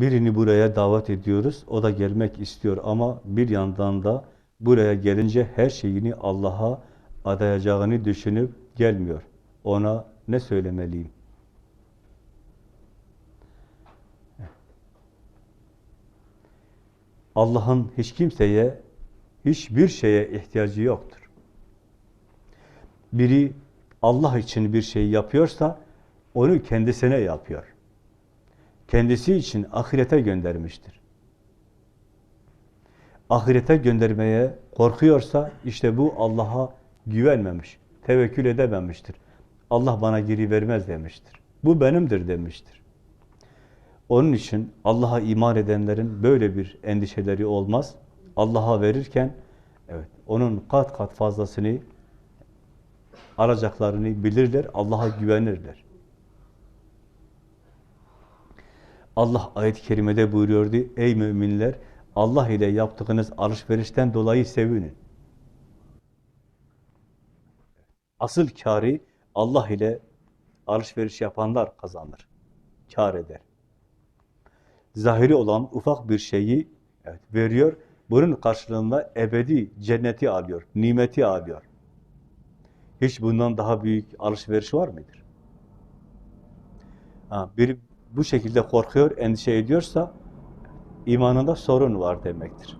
Birini buraya davet ediyoruz, o da gelmek istiyor ama bir yandan da buraya gelince her şeyini Allah'a adayacağını düşünüp gelmiyor. Ona ne söylemeliyim? Allah'ın hiç kimseye, hiçbir şeye ihtiyacı yoktur. Biri Allah için bir şey yapıyorsa, onu kendisine yapıyor. Kendisi için ahirete göndermiştir. Ahirete göndermeye korkuyorsa, işte bu Allah'a güvenmemiş, tevekkül edememiştir. Allah bana geri vermez demiştir. Bu benimdir demiştir. Onun için Allah'a iman edenlerin böyle bir endişeleri olmaz. Allah'a verirken evet onun kat kat fazlasını alacaklarını bilirler, Allah'a güvenirler. Allah ayet-i kerimede buyuruyordu, ey müminler Allah ile yaptığınız alışverişten dolayı sevinin. Asıl kârı Allah ile alışveriş yapanlar kazanır, kâr eder zahiri olan ufak bir şeyi evet, veriyor. Bunun karşılığında ebedi cenneti alıyor, nimeti alıyor. Hiç bundan daha büyük alışveriş var mıdır? Ha, biri bu şekilde korkuyor, endişe ediyorsa imanında sorun var demektir.